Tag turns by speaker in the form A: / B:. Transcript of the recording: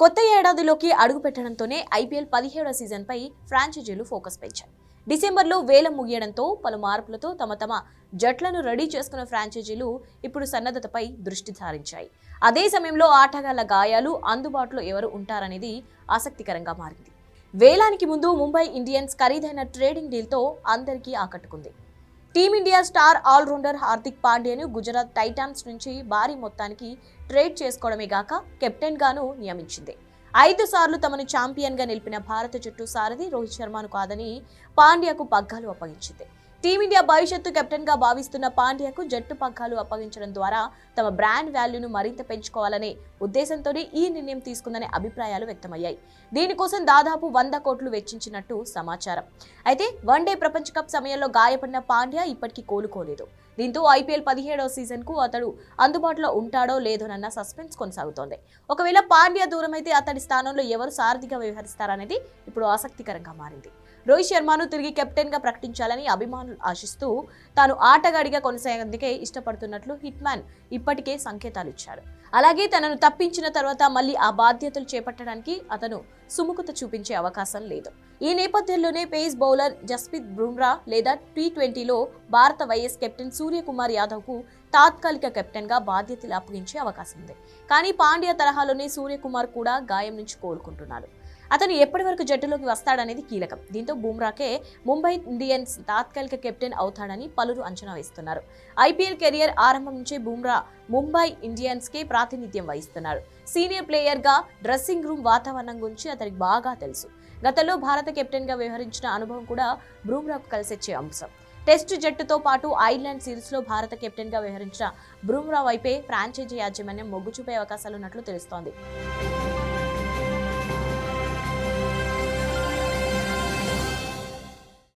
A: కొత్త ఏడాదిలోకి అడుగుపెట్టడంతోనే ఐపీఎల్ పదిహేడవ సీజన్పై ఫ్రాంచైజీలు ఫోకస్ పెంచాయి. డిసెంబర్లో వేలం ముగియడంతో పలు మార్పులతో తమ తమ జట్లను రెడీ చేసుకున్న ఫ్రాంచైజీలు ఇప్పుడు సన్నద్ధతపై దృష్టి సారించాయి. అదే సమయంలో ఆటగాళ్ళ గాయాలు అందుబాటులో ఎవరు ఉంటారనేది ఆసక్తికరంగా మారింది. వేలానికి ముందు ముంబై ఇండియన్స్ ఖరీదైన ట్రేడింగ్ డీల్తో అందరికీ ఆకట్టుకుంది. Team India star allrounder Hardik పాండ్యాను Gujarat Titans నుంచి భారీ మొత్తానికి ట్రేడ్ చేసుకోవడమే గాక కెప్టెన్గాను నియమించింది. ఐదు సార్లు తమను ఛాంపియన్గా నిలిపిన భారత జట్టు సారథి రోహిత్ శర్మను కాదని పాండ్యాకు పగ్గాలు అప్పగించింది. టీమిండియా భవిష్యత్తు కెప్టెన్గా భావిస్తున్న పాండ్యాకు జట్టు పగ్గాలు అప్పగించడం ద్వారా తమ బ్రాండ్ వాల్యూను మరింత పెంచుకోవాలనే ఉద్దేశంతోనే ఈ నిర్ణయం తీసుకుందనే అభిప్రాయాలు వ్యక్తమయ్యాయి. దీనికోసం దాదాపు వంద కోట్లు వెచ్చించినట్టు సమాచారం. అయితే వన్డే ప్రపంచ కప్ సమయంలో గాయపడిన పాండ్యా ఇప్పటికీ కోలుకోలేదు. దీంతో ఐపీఎల్ పదిహేడవ సీజన్కు అతడు అందుబాటులో ఉంటాడో లేదోనన్న సస్పెన్స్ కొనసాగుతోంది. ఒకవేళ పాండ్యా దూరమైతే అతడి స్థానంలో ఎవరు సారథిగా వ్యవహరిస్తారనేది ఇప్పుడు ఆసక్తికరంగా మారింది. రోహిత్ శర్మను తిరిగి కెప్టెన్గా ప్రకటించాలని అభిమానులు ఆశిస్తూ తాను ఆటగాడిగా కొనసాగేందుకే ఇష్టపడుతున్నట్లు హిట్మ్యాన్ ఇప్పటికే సంకేతాలు ఇచ్చాడు. అలాగే తనను తప్పించిన తర్వాత మళ్ళీ ఆ బాధ్యతలు చేపట్టడానికి అతను సుముఖత చూపించే అవకాశం లేదు. ఈ నేపథ్యంలోనే పేస్ బౌలర్ జస్ప్రీత్ బుమ్రా లేదా టీ ట్వంటీలో భారత వైఎస్ కెప్టెన్ సూర్యకుమార్ యాదవ్కు తాత్కాలిక కెప్టెన్గా బాధ్యతలు అప్పగించే అవకాశం ఉంది. కానీ పాండ్యా తరహాలోనే సూర్యకుమార్ కూడా గాయం నుంచి కోలుకుంటున్నాడు. అతను ఎప్పటి వరకు జట్టులోకి వస్తాడనేది కీలకం. దీంతో బుమ్రాకే ముంబై ఇండియన్స్ తాత్కాలిక కెప్టెన్ అవుతాడని పలువురు అంచనా వేస్తున్నారు. ఐపీఎల్ కెరియర్ ఆరంభం నుంచే బుమ్రా ముంబై ఇండియన్స్కే ప్రాతినిధ్యం వహిస్తున్నాడు సీనియర్ ప్లేయర్గా డ్రెస్సింగ్ రూమ్ వాతావరణం గురించి అతనికి బాగా తెలుసు. గతంలో భారత కెప్టెన్గా వ్యవహరించిన అనుభవం కూడా బుమ్రాకు కలిసొచ్చే అంశం. టెస్ట్ జట్టుతో పాటు ఐర్లాండ్ సిరీస్లో భారత కెప్టెన్గా వ్యవహరించిన బుమ్రా వైపే ఫ్రాంచైజీ యాజమాన్యం మొగ్గు చూపే అవకాశాలున్నట్లు తెలుస్తోంది.